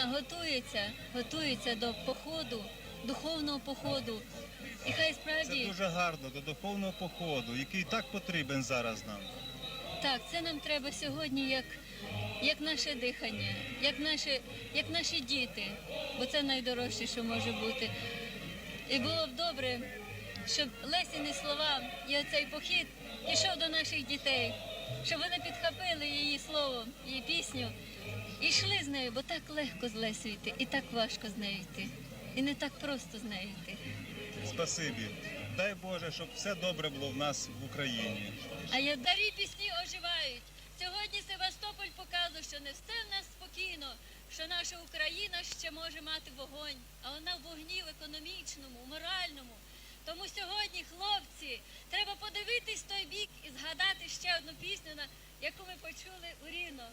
Україна готується, готується до походу, духовного походу. І хай Це дуже гарно до духовного походу, який так потрібен зараз нам. так, це нам треба сьогодні як, як наше дихання, як наші, як наші діти, бо це найдорожче, що може бути. І було б добре, щоб Лесіні слова і оцей похід пішов до наших дітей, щоб вони підхопили її слово, її пісню і йшли з нею, бо так легко з Лесю йти, і так важко з нею йти. І не так просто з нею йти. Спасибі. Дай Боже, щоб все добре було в нас в Україні. А я дарі пісні оживають. Сьогодні Севастополь показує, що не все в нас спокійно, що наша Україна ще може мати вогонь, а вона в вогні в економічному, в моральному. Тому сьогодні, хлопці, треба подивитись той бік і згадати ще одну пісню, на яку ми почули у Рівно.